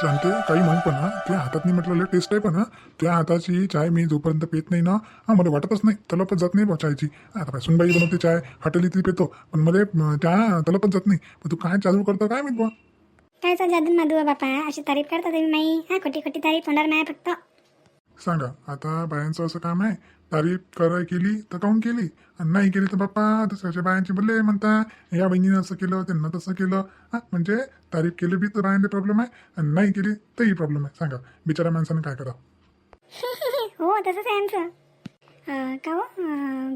शांते काही म्हण पण हा. त्या हातात नाही म्हटलं टेस्ट आहे पण हा. त्या हाताची चाय मी जोपर्यंत पेत नाही ना हा मला वाटतच नाही तलपच जात नाही चायची. आता काय सुनबाई बनवते चाय हॉटेलीतली पेतो पण मला त्या तलपच जात नाही. पण तू काय चालू करतो काय माहीत बा? कायचा जादू माधू आहे बापा? अशी तारीफ करता तुम्ही माई? हा खोटी खोटी तारीफ होणार नाही फक्त. सांगा आता बायांचं असं काम आहे तारीफ कराय केली तर काऊन केली? आणि नाही केली तर बाप्पा दुसऱ्याच्या बायांची बोलले म्हणता. या बहिणीनं असं केलं त्यांना तसं केलं. हा म्हणजे तारीफ केली बी तर बायांचे प्रॉब्लेम आहे आणि नाही केली तरी प्रॉब्लेम आहे. सांगा बिचारा माणसाने काय करा? हो तसंच आहे आमचं. का हो?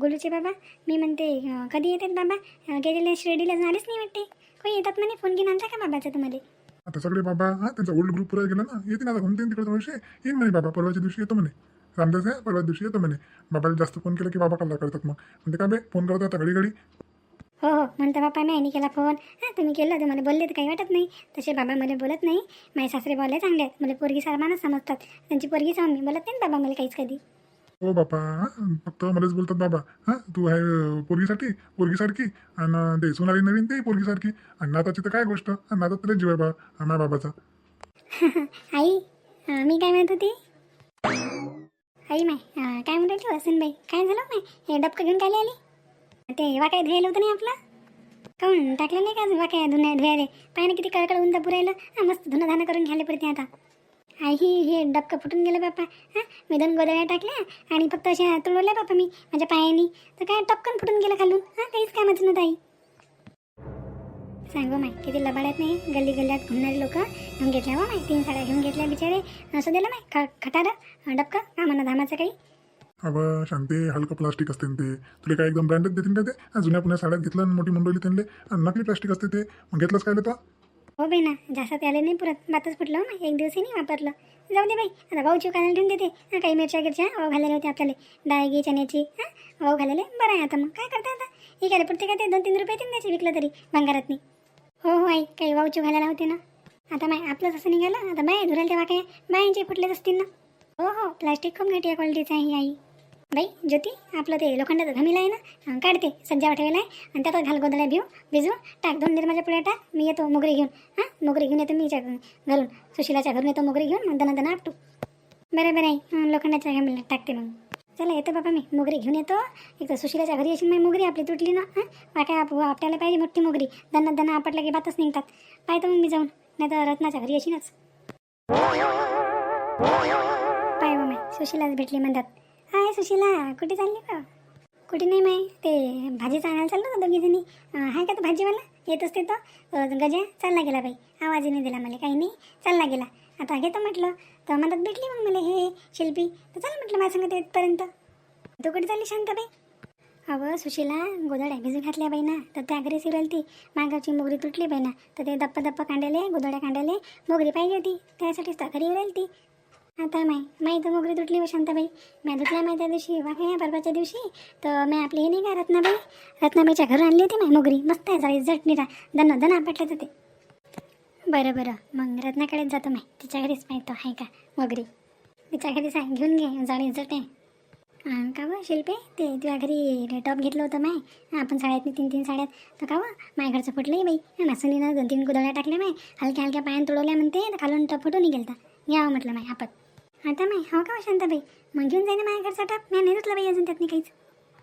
गोलूचे बाबा मी म्हणते कधी येतात बाबा? गेलेले शिर्डीला झालेच नाही वाटते. कोणी येतात म्हणे? फोन घेऊन आणता का बाबाचा तुम्हाला? आता सगळे बाबा हा त्यांचा ओल्ड ग्रुप पुरा गेला ना. येते ना आता घुमते तिकडे वर्षी? येईन म्हणे बाबा परवाच्या दिवशी येतो म्हणे. रामदास आहे परवा दिवशी येतो म्हणे. बाबाला जास्त फोन केला की बाबा कल्ला करतात मग. म्हणते का बे फोन करतात आता घडी घडी. हो हो. म्हणता बापा मी आणि केला फोन हां तुम्ही केलं तुम्हाला बोलले तर काही वाटत नाही. तसे बाबा मला बोलत नाही. माझे सासरे बोलाय चांगले आहेत. मला पोरगी सारमानच समजतात. त्यांची पोरगी सांग मी बोलत नाही ना बाबा मला काहीच कधी. हो बापा. हा फक्त मलाच बोलतात बाबा. हा तू आहे अं, पोरगीसाठी पोरगीसारखी. आणि ते सोनाली नवीन ते पोरगीसारखी. आणि नाताची तर काय गोष्ट? आणि नातात तरी जीव आहे बा माझ्या बाबाचा. आई अं, मी काय म्हणत होती? आई माय काय म्हणत होती वसंत बाई. काय झालं हो माय? हे डबकं घेऊन काय आली? ते वाकाय धुयायला होतं नाही आपलं? काऊन? टाकलं नाही का अजून वाकाय धुण्या धुयाले पाहिजे किती कळकळ उंदा पुरायला मस्त धुणं करून घ्यायला पडते आता. आई ही हे डबकं फुटून गेलं बाप्पा. हां मी दोन गोदळ्या टाकल्या आणि फक्त अशा तुळवल्या बाप्पा मी माझ्या पायाने. तर काय टपकन फुटून गेलं खालून. हां काहीच कामाचं नव्हतं आई. सांगू माय किती लबाड्यात नाही गल्ली गल्ल्यात घुमणारे लोक घेऊन घेतल्या हो माय तीन साड्या घेऊन घेतल्या बिचारे. असं दिलं माय ख खटारं डबका का म्हणा धामाचं काही. अवं शांती हलकं प्लास्टिक असते न ते. तुला काय एकदम ब्रँडेड देतील का ते? हा, जुन्या पुण्या साड्यात घेतलं आणि मोठी मंडळी त्यांना आणि नकली प्लास्टिक असते ते. मग घेतलंच काय तो? हो बाई ना जास्त त्याला नाही पुरत. बातच फुटलं हो माय एक दिवसही नाही वापरलं. जाऊ दे बाई आता भाऊची कानाला ठेवून देते. हां काही मिरच्या गिरच्या वाव घालायला होते आपल्याला. घे चण्याची हां वाव घालायला बरं आहे आता मग. काय करता आता? हे काय पुरते काय ते? दोन तीन रुपये तीन द्यायचे विकलं तरी. भंगारात नाही. हो हो आई काही वावची घालायला होते ना. आता माय आपलंच असं निघालं. आता बाय धुरायला तेव्हा काय बायांचे फुटलेच असतील ना. हो हो प्लास्टिक खूप घटिया क्वालिटीचं आहे आई. बाई ज्योती आपलं ते लोखंडाचं घमीला आहे ना. काढते सज्जा ठेवला आहे. आणि त्यातच घाल गोदड्या भिऊ भिजू टाक दोन निर्माच्या पुढे टाक. मी येतो मोगरी घेऊन. हां मोगरी घेऊन येतो मी हिच्या घरून सुशिलाच्या घरून येतो मोगरी घेऊन. मग दना आपटू बरं बरं आहे लोखंडाच्या घमीला टाकते मग. चला येतो बाबा मी. मोगरी घेऊन येतो. एक तर सुशिलाच्या घरी अशी मग मोगरी आपली तुटली ना हां? वाट्या आप आपल्याला पाहिजे मोठी मोगरी. दना दन्ना आपटला की बातच निघतात. पाहतो मग मी जाऊन. नाही तर रत्नाच्या घरी अशीनच पाय मग सुशिलाच भेटली म्हणतात. हाय सुशिला कुठे चालली का कुठे नाही माय ते भाजी आणायला चाललो ना दोघी जणी हाय का तो भाजीवाला? येत असते तो. गजा चालला गेला बाई. आवाजही नाही दिला मला काही नाही. चालला गेला. आता घेतो म्हटलं. तर मदत भेटली मग मला हे शिल्पी. तर चला म्हटलं माझ्या संगत येतपर्यंत तू कुठे चालली शांताबाई? अवं सुशीला गोदड्या भिजू घातल्या बाई ना तर त्या घरी सिरल ती. मागाची मोगरी तुटली बाई ना तर ते दप्प दप्प कांडले गोदड्या कांडले मोगरी पाहिजे होती. त्यासाठीच तर घरी राहील ती. आता माय माई तर मोगरी तुटली व शांताबाई. मी धुतल्या माय त्या दिवशी. वाघ या परवाच्या दिवशी. तर मी आपली हे नाही का रत्नाबाई? रत्नाबाईच्या घरून आणली होती माय मोगरी. मस्त आहे जाळी झटणीरा दन दना आपटलं तर ते बरं बरं. मग रत्नाकडेच जातो माय तिच्या घरीच माहिती आहे का? वगैरे तिच्या घरीच आहे. घेऊन घे. जाळी झट आहे. का व शिल्पे? ते तुझ्या घरी टॉप घेतलं होतं माय. आपण साड्यातनी तीन तीन साड्यात. तर का व माझ्या घरचं फुटलंही बाई. मासुनीनं दोन तीन गुदळ्या टाकल्या माय. हलक्या हलक्या पायान तुडवल्या म्हणते. तर खालून टॉप फुटून गेलता यावं म्हटलं माय आपण आता माय हो का हो शांताबाई मग घेऊन जाईन माझ्या घरचा टप? मी नाही धुतला बाई अजून त्यातनी काहीच.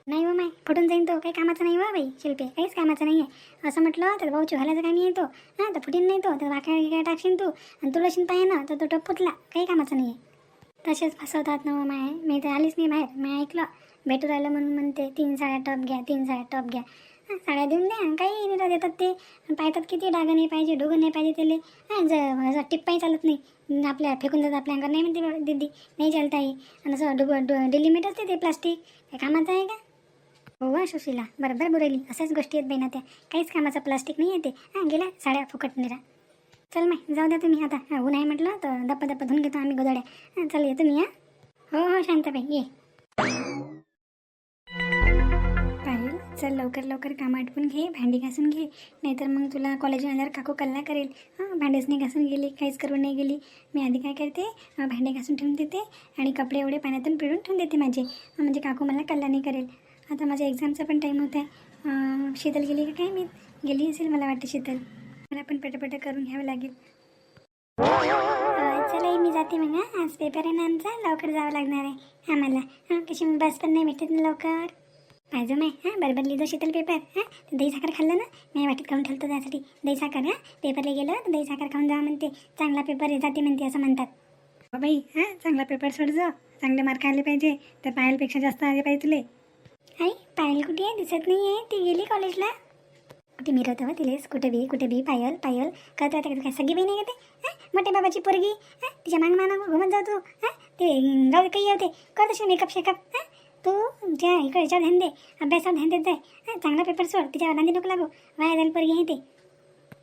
नाही हो माय फुटून जाईन तो. काही कामाचा नाही वा बाई शिल्पे. काहीच कामाचं नाही आहे असं म्हटलं तर भाऊ घालायचं काम येतो हां तर फुटीन नाही तो. तर वाक्या काय टाकशील तू. आणि तुला शिन पाहिजे ना तर तो टप फुटला. काही कामाचं नाही आहे तसेच फसवतात ना हो माय. मी तर आलीच नाही बाहेर. मी ऐकलं. भेटू राहिलं म्हणून म्हणते तीन साड्या टप घ्या तीन साड्या टप घ्या. साड्या देऊन द्या. काही निरा देतात ते. पाहतात किती डागं नाही पाहिजे डोगं नाही पाहिजे त्याले. हां ज टिप्पाही चालत नाही. आपल्या फेकून जातात आपल्या अंगावर. नाही म्हणते दिदी नाही चालत आहे आणि असं डुब डिलिमिट असते ते प्लास्टिक. काय कामाचं आहे का? हो वा सुशीला बरोबर बुरेली अशाच गोष्टी आहेत बहिणा त्या. काहीच कामाचं प्लास्टिक नाही येते. हां गेल्या साड्या फुकट निरा चल माय जाऊ द्या तुम्ही आता. हा, ऊन आहे म्हटलं तर दप्पा दप्पा धुवून घेतो आम्ही गोदड्या हां चल ये तुम्ही हां. हो हो शांताबाई ये. चल लवकर लवकर काम आटपून घे भांडी घासून घे. नाहीतर मग तुला कॉलेजला आल्यावर काकू कल्ला करेल. हां भांडेच घासून गेली काहीच करून नाही गेली. मी आधी काय करते भांडे घासून ठेवून देते आणि कपडे एवढे पाण्यातून पिळून ठेवून देते माझे. म्हणजे काकू मला कल्ला नाही करेल. आता माझ्या एक्झामचा पण टाईम होत आहे शीतल गेली का काय? मी गेली असेल मला वाटते शीतल. मला पण पटापट करून घ्यावं लागेल. जाते मग आज पेपर आहे ना आमचा. लवकर जावं लागणार आहे. आम्हाला. हां कशी बस पण नाही भेटत ना लवकर. पाहिजे माय हां? बरोबर लिहितो शीतल पेपर हां? दही साखर खाल्लं ना? मी वाटीत खाऊन ठेवतो त्यासाठी. दही साखर हां? पेपरला गेलं तर दही साखर खाऊन जा म्हणते. चांगला पेपर आहे जाते म्हणते असं म्हणतात. हो बाई हां? चांगला पेपर सोड जा. चांगले मार्क आले पाहिजे. तर पायलपेक्षा जास्त आले पाहिजे तुले आई पायल कुठे आहे? दिसत नाही आहे ती गेली कॉलेजला कुठे मिरवतो हो तिलेच कुठे बी कुठे बी पायल पायल. करता येतं काय सगळी बहिणी घेते का हां? मोठ्या बाबाची पोरगी. हां? तिच्या मांग माना घुमत जाऊ तू हां? ते गाव काही होते. कर मेकअप शेकअप हां? तू ज्या इकडे याच्यावर ध्यान दे अभ्यासावर ध्यान देत जाय. चांगला पेपर सोड तिच्या नांदी नको लागू. वाया जाईल पोरगी आहे ते.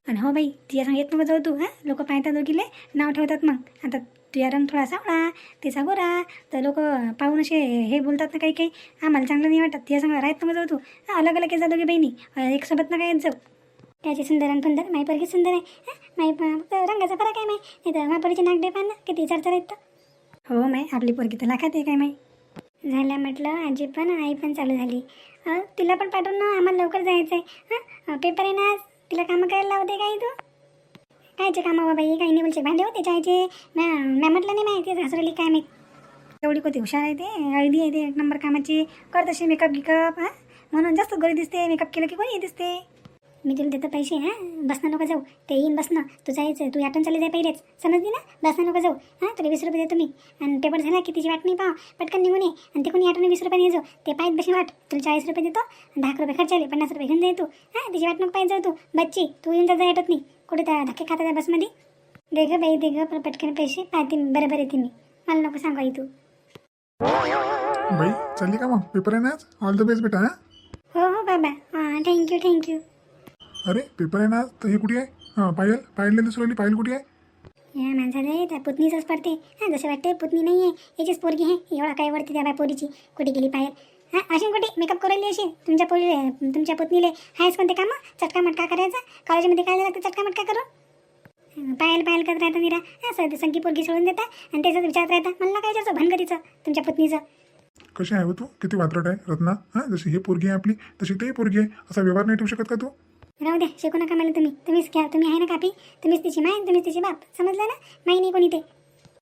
आणि हो बाई तिच्या संग येत नको जाऊ तू हां. लोक पाहतात दोघीले नाव ठेवतात मग. आता तुझ्या रंग थोडा सावळा तिचा गोरा तर लोक पाहून असे हे बोलतात ना काही काही. आम्हाला चांगलं नाही वाटत तिच्या सांग राहत नको जाऊ तू. अलग अलग जा दोघी बहिणी. अं, एक सोबत ना काय जाऊ. त्याची सुंदर आणि सुंदर माई पोरगी सुंदर आहे. माई प- रंगाचा फरक आहे माई. नाही तर माई नाक डे पाहा ना किती चरचर आहेत तर. हो माय आपली पोरगी तर लाखात आहे काय माई? झाल्या म्हटलं आजी पण आई पण चालू झाली. तिला पण पाठवून ना आम्हाला लवकर जायचं आहे हां पेपर आहे ना आज. तिला कामं करायला लावते काही तू. कायचे कामं हो बाबा ही काही नाही बोलचे भांडे होते जायचे मॅ मॅ म्हटलं नाही माहिती घासरली काय मी एवढी कोणती हुशार आहे ते? हळदी आहे ते एक नंबर कामाची. कर तशी मेकअप गिकअप हां? म्हणून जास्त गरी दिसते. मेकअप केलं की कोणी दिसते? मी तुला देतो पैसे हां? बसणं नको जाऊ. ते येईन बसणं तू जायचं. तू आठवण चालली जाय पहिलेच. समजली ना? बसणं नको जाऊ. हां? तुला वीस रुपये देतो मी. आणि पेपर झाला की तिची वाट नाही पाहा पटकन निघून ये. आणि ते कोणी आठवण वीस रुपये जाऊ ते पाहिजे बशी वाट. तुला चाळीस रुपये देतो. दहा रुपये खर्च आले. पन्नास रुपये घेऊन जाय तू. हां? तिची वाट नको पाहिजे जाऊ तू. बच्ची तू येऊन जा आठवत नाही. कुठे त्या धक्के खाता त्या बसमध्ये? दे गं बाई दे गं. पण पटकन पैसे पाहते मी. बरोबर येते मी. मला नको सांगू तू. बाई चालली का मग? पेपर आहे ना ऑल द बेस्ट बेटा हां? हो हो बाबा. हां थँक्यू थँक्यू अरे पेपर आहे ना? तर हे कुठे आहे? हां पायल पायलला दिसू पायल कुठे आहे? या माणसाला त्या पुतणीचंच पडते हां जसं वाटते पुतणी नाही आहे याचीच पोरगी आहे एवढा काय वरती त्या पोरीची? कुठे गेली पायल हां अशी कुठे? मेकअप करायली अशी तुमच्या पोरी तुमच्या पुतणीले आहेच कोणते कामं? चटका मटका करायचा? कॉलेजमध्ये काय लागतं चटका मटका करून? पायल पायल करत राहता निरा. हां सर संगी पोरगी सोडून देता आणि त्याचं विचारत राहता मला काय विचारचं भनगतीचं तुमच्या पुतणीचं? कशी आहे हो तू? किती वात्रट आहे रत्ना? हां जशी हे पोरगी आहे आपली तशी तेही पोरगी आहे. असा व्यवहार नाही ठेवू शकत का तू? राहू द्या शिकू नका मला तुम्ही. तुम्हीच घ्या. तुम्ही आहे ना कापी तुम्हीच तिची माय तुम्हीच तिची बाप. समजलं ना? माही नाही कोणी ते.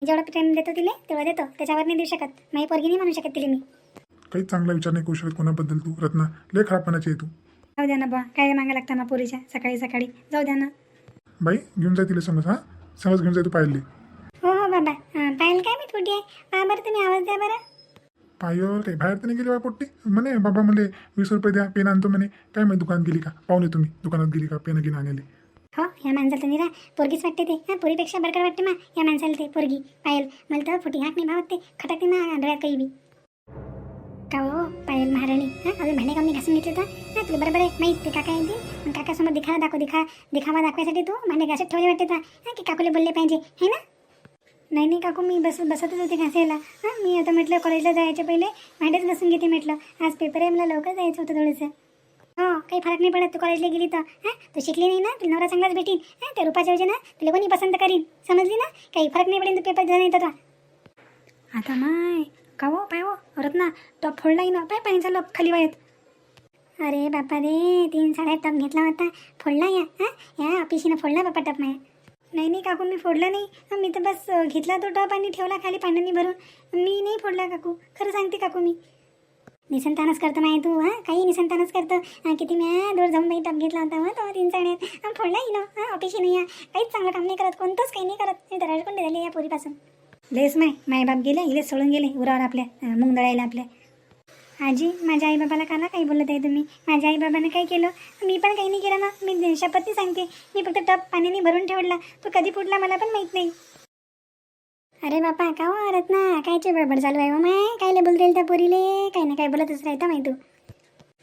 जेवढा टाईम देतो तिले तेवढं देतो. त्याच्यावर नाही देऊ शकत. माही पोरगी नाही म्हणू शकत तिले मी. काही चांगला विचार नाही करू शकत कोणाबद्दल तू. रत्ना लय खराबपणाची आहे तू. जाऊ द्या ना बा काय मागा लागता ना पोरीच्या? सकाळी सकाळी. जाऊ द्या ना. बाई घेऊन जाय तिला समज हां? समज घेऊन जाय तू पायलली. हो हो बाबा. पायल काय मी कुठे आहे? बरं तुम्ही आवाज द्या बरं. पायो काही बाहेर तर नाही गेली बाय पोट्टी. म्हणे बाबा म्हणले वीस रुपये द्या पेन आणतो म्हणे. काय माहिती दुकान गेली का? पाहुणे तुम्ही दुकानात गेली का? पेन घेऊन आणले हो या माणसाला तर निरा पोरगीच वाटते ते. हा पोरीपेक्षा बरकर वाटते मा या माणसाला ते पोरगी. पायल मला तर फुटी हाक नाही भावत ते. खटकते ना आंधळ्यात काही बी. का हो पायल महाराणी? हां अजून भांडे कमी घासून घेतले तर? हां तुला बरोबर आहे माहीत ते काका येते मग काकासमोर दिखावा दाखव दिखा दिखावा दाखवायसाठी तू भांडे घासत ठेवले वाटते तर? हां की काकूला बोलले पाहिजे है ना? नाही नाही काकू मी बस बसतच होते घासायला. हां मी आता म्हटलं कॉलेजला जायच्या पहिले भांडेच बसून घेते म्हटलं. आज पेपर आहे मला लवकर जायचं होतं थोडंसं. हो काही फरक नाही पडत तू कॉलेजला गेली तर. हां तू शिकली नाही ना तुला नवरा चांगलाच भेटीन. हां त्या रुपाच्या योजना तुला कोणी पसंत करीन. समजली ना? काही फरक नाही पडेल तू पेपर दिला नाही तर आता माय का हो पाय हो रत्ना टॉप फोडला ना पाय पाणी चाललं खाली वयात अरे बापा रे तीन साड्या टप घेतला होता. फोडला या हां या ऑफिशीनं फोडला बापा टप माया. नाही नाही काकू मी फोडला नाही. मी तर बस घेतला तो टप आणि ठेवला खाली पाण्याने भरून. मी नाही फोडला काकू. खरं सांगते काकू मी. निसंतानच करतं नाही तू हां? काही निसंतानच करतं. किती मी दूर जाऊन बाई टप घेतला होता मग तो तीन साड्यात हां फोडलाही ना. हां ऑफिशी नाही या काहीच चांगलं काम नाही करत कोणतंच काही नाही करत. मी तर रडकोंडे झाले या पोरीपासून. लेस माय मायबाप गेले इलेच सोडून गेले उरावर आपल्या अं, मुंग दळायला आपल्या. आजी माझ्या आईबाबाला काला काही बोलत आहे तुम्ही? माझ्या आईबाबानं काय केलं? मी पण काही नाही केलं ना. मी शपथनी सांगते. मी फक्त टप पाण्याने भरून ठेवला. तो कधी फुटला मला पण माहीत नाही. अरे बापा का हो रत्ना कायचे बडबड चालू आहे हो माय? कायले बोल त्या पोरीले? काही ना काही बोलतच राहता माहिती तू.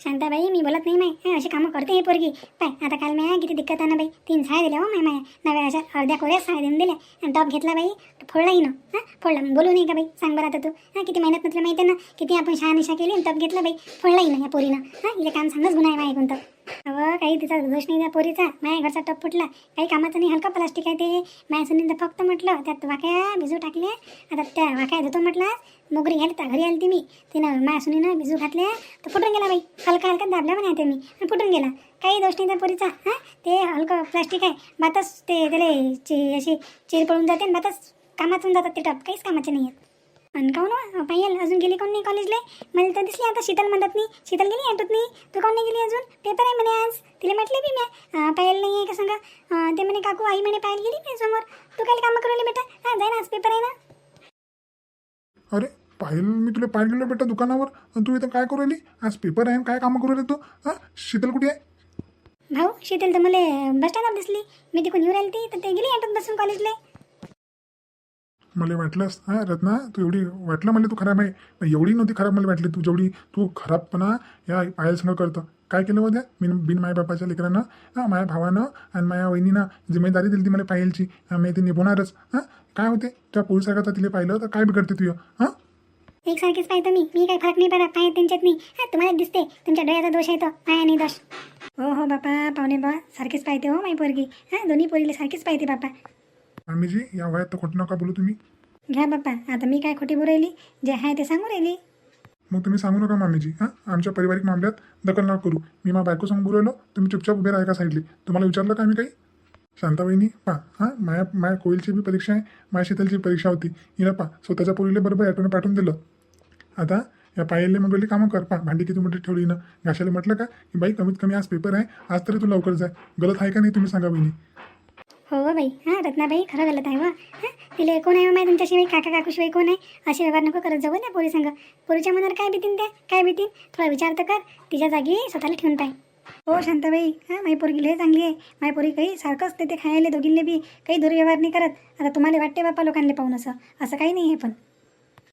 शांताबाई मी बोलत नाही माय. अशी कामं करते हे पोरगी. पाय आता काल माया किती दिक्कत आहे ना बाई. तीन साय दिल्या हो माय माया. नव्या अशा अर्ध्या कोळ्या साय देऊन दिल्या. आणि टॉप घेतला बाई. फोडलाही ना हां फोडला. बोलू नाही का बाई? सांग बरं आता तू. हां किती मेहनत म्हटलं माहिती आहे ना? किती आपण शहानिशा केली आणि टॉप घेतला बाई. फोडलाही ना या पोरीनं. हां इले काम सांगच गुन्हा आहे माय कोणतं अव काही तिचा दोष नाही त्या पोरीचा. माझ्या घरचा टप फुटला. काही कामाचं नाही. हलका प्लास्टिक आहे ते. माझ्या सुनील फक्त म्हटलं त्यात वाक्या भिजू टाकले आता त्या वाक्या धुतो म्हटलं. मोगरी घ्यायला घरी आली ती मी. तिनं माझ्या सुनीनं भिजू घातले तर फुटून गेला बाई. हलका हलका दाबला म्हणे ते मी. आणि फुटून गेला. काही दोष नाही त्या पोरीचा. हां? ते हलकं प्लास्टिक आहे. बातच ते त्याला ची अशी चीर पडून जाते आणि बातच कामातून जातात ते टप. काहीच कामाचे नाही आहेत. आणि काहून हो, पायल अजून गेली कोण नाही कॉलेजला मला तर दिसली आता शीतल म्हणतात नाही. शीतल गेली आठवत नाही. तू काहून नाही गेली अजून? पेपर आहे म्हणे आज. तिला म्हटले बी मी पायल नाही आहे का सांगा? ते म्हणे काकू आई म्हणे पायल गेली नाही समोर. तू काय कामं करू राहिली बेटा? हा जाय ना आज पेपर आहे ना. अरे पाहिलं मी तुला पाहिलं गेलो बेटा दुकानावर. आणि तू इथं काय करू राहिली? आज पेपर आहे काय कामं करू राहिली तू? हां शीतल कुठे आहे? भाऊ शीतल तर मला बस स्टँडवर दिसली. मी तिकडून येऊ राहिली ती. तर ते गेली आठवत बसून कॉलेजला मला वाटलंस हां रत्ना तू एवढी वाटलं मला तू खराब आहे. एवढी नव्हती खराब मला वाटली तू जेवढी तू खराबपणा या पायल संग करतो. काय केलं होतं मी बिन माय बापाच्या लेकरानं. हां माझ्या भावानं आणि माझ्या वहिनीनं जिम्मेदारी दिली ती मला पाहिलची. मी ते निभवणारच. हां काय होते? त्या पोलिसाकरता तिला पाहिलं तर काय बिघडते तुझं हां? एकसारखीच पाहतो मी. मी काही फरक नाही पडत. पाय त्यांच्यात नाही. हा तुम्हाला दिसते. तुमच्या डोळ्याचा दोष येतो पाया नाही दोष. हो हो बापा. पाहुणे बा. सारखेच पाहते हो माई पोरगी. हां दोन्ही पोरीला सारखीच पाहते बापा. आम्हीजी या वयात तर खोटं नका बोलू तुम्ही. घ्या बाप्पा आता मी काय खोटी बोलायली? जे आहे ते सांगू राहिली. मग तुम्ही सांगू नका मामीजी हां? आमच्या पारिवारिक मामल्यात दखल नका करू. मी मा बायको सांगून बोलवलो तुम्ही चुपचाप उभे राहा का साईडली तुम्हाला विचारलं का मी काही? शांताबाईनी पा हां? माया माया कोयलची बी परीक्षा आहे माया शीतलची परीक्षा होती. हिनं पा स्वतःच्या पोरीला बरोबर ॲटोनं पाठवून दिलं. आता या पायलने मग कामं कर पा. भांडी किती मोठी ठेवली ना घाशाला म्हटलं का की बाई कमीत कमी आज पेपर आहे आज तरी तू लवकर जाय गलत आहे का नाही तुम्ही सांगा बहिणी. हो हो बाई. हां रत्नाबाई खरं गलत आहे वा हां तिले कोण आहे हो माय तुमच्याशिवाय काका काकूशिवाय कोण आहे? असे व्यवहार नको करत जाऊ ना पोरी संग. पोरीच्या मनावर काय भीतीन त्या? काय भीतीन थोडा विचार तर कर. तिच्या जागी स्वतःला ठेवून पाय. हो शांताबाई. हां माई पोरगी लय चांगली आहे. माई पोरी काही सारखंच ते ते खायला दोघींले बी काही दुर्व्यवहार नाही करत. आता तुम्हाला वाटते बापा लोकांना पाहून असं. असं काही नाही आहे पण.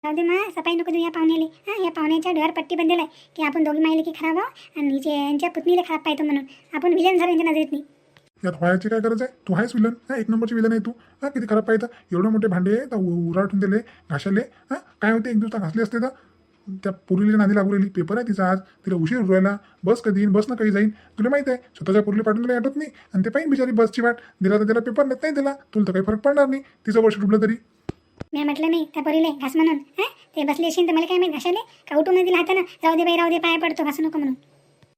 जाऊ दे मा सफाई नको देऊ या पाहुण्याला. हां या पाहुण्याच्या डोळ्यावर पट्टी बंदेल आहे. की आपण दोघी माहिले की खराब आहो आणि यांच्या पुतणीला खराब पाहतो म्हणून. आपण विलन झालं यांच्या नजरेत नाही यात व्हायची काय गरज आहे? तू आहेस विलन. हा एक नंबरची विलन आहे तू. हा किती खराब पाहिजे एवढे मोठे भांडे तर उराटून दिले घाशाले हा काय होते? एक दिवस घासले असते तर? त्या पुरीला नादी लागू राहिली पेपर आहे तिचा आज. तिला उशीर उरवायला बस कधी येईन? बस ना काही जाईन? तुला माहिती आहे स्वतःच्या पुरीला पाठवून तुला आठवत नाही. आणि ते पाहिजे बिचारी बसची वाट. दिला तर त्याला पेपर नाही दिला तुला तर काही फरक पडणार नाही. तिचं वर्ष डुबलं तरी. मी म्हटलं नाही त्या पोरीले घास म्हणून. ते बसली असेल तर मला काय माहिती? घासाले का उठून नाही दिला हातानं? जाऊ दे बाई राहू दे पाय पडतो. घासू नको म्हणून.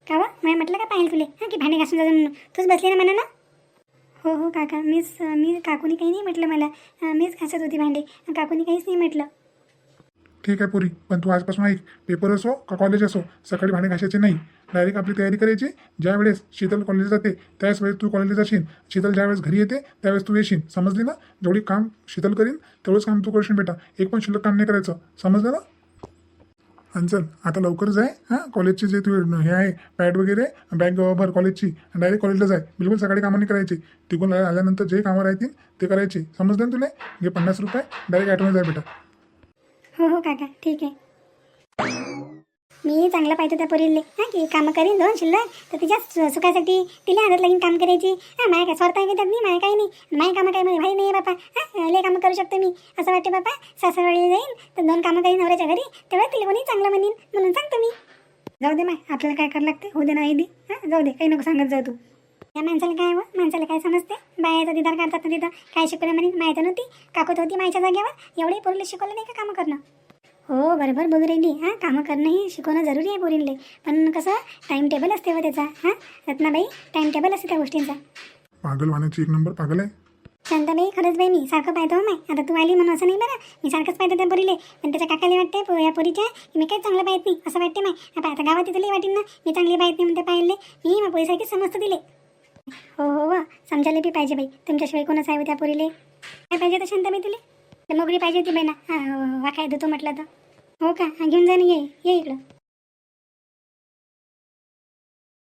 का व? मी म्हटलं का पाहिजे तुले? हां की भांडे घासून जाऊ म्हणून. तूच बसली ना म्हणा ना हो हो काका. मीच मी काकूनी काही नाही म्हटलं मला. अं, मीच घासत होती भांडे. काकूनी काहीच नाही म्हटलं. ठीक आहे पुरी. पण तू आजपासून ऐक. पेपर असो का कॉलेज असो सकाळी भांडे घासायचे नाही. डायरेक्ट आपली तयारी करायची. ज्या वेळेस शीतल कॉलेज जाते त्याच वेळेस तू कॉलेजला जाशील. शीतल ज्यावेळेस घरी येते त्यावेळेस तू येशील. समजली ना? जेवढी काम शीतल करीन तेवढंच काम तू करशील बेटा. एक पण शिल्लक काम नाही करायचं. समजलं ना? आणि चल आता लवकर जाय हां कॉलेजची जे तू हे आहे पॅड वगैरे बॅग भर कॉलेजची डायरेक्ट कॉलेजला जाय. बिलकुल सकाळी कामं नाही करायची. तिकडून आल्यानंतर जे कामं राहतील ते करायचे. समजलं ना तुला? घे पन्नास रुपये डायरेक्ट ॲटोने जाय बेटा. हो हो काका ठीक आहे. मी चांगलं पाहिजे त्या पोरीले. हां की कामं करीन दोन शिल्लक. तर तिच्या सु- सुखासाठी तिला हातात लागून काम करायची. हां माया काय स्वार्थ आहे त्यात नाही माया काही नाही. माया कामं काय माझी भाई नाही बापा. हां लय कामं करू शकते मी. असं वाटते बापा. सासरवाडी जाईन तर दोन कामं करीन नवऱ्याच्या घरी. तेवढं तिला कोणी चांगलं म्हणेन म्हणून सांगतो मी. जाऊ दे माय. आपल्याला काय करावं लागते? होऊ दे नाही दे. हां जाऊ दे. काही नको सांगत जाऊ तू. या माणसाला काय व माणसाला काय समजते बायाचा दिदार काढतात ना तिथं. काय शिकवलं म्हणे? माहिती नव्हती. काकूत होती मायच्या जागेवर. एवढे पोरीला शिकवलं नाही का कामं करणं? हो बरोबर बोलू राहिली. हां कामं करणं ही शिकवणं जरुरी आहे पोरींले. पण कसं टाईम टेबल असते व त्याचा. हां रत्नाबाई टाईम टेबल असते त्या गोष्टींचा. पागल वाण्याची एक नंबर पागल आहे? शांताबाई खरंच बाई मी सारखं पाहतो माय. आता तू आली म्हणून असं नाही बरं. मी सारखंच पाहतो त्या पोरीले. पण त्याच्या काकाला वाटते पो- या पोरीच्या की मी काही चांगलं पाहत नाही असं वाटते माय. आता आता गावात तिथं लई वाटेन ना. मी चांगली पाहत नाही म्हणते पाहिले मी मग पोरीसाठी समजतं दिले हो हो व समजायला बी पाहिजे बाई. तुमच्याशिवाय कोणच आहे हो त्या पोरीले? काय पाहिजे तर शांताबाई तुले? तर मोगरी पाहिजे होती बहिणा ना. वाकाय देतो म्हटलं तर. हो का? घेऊन जा ना ये ये इकडं.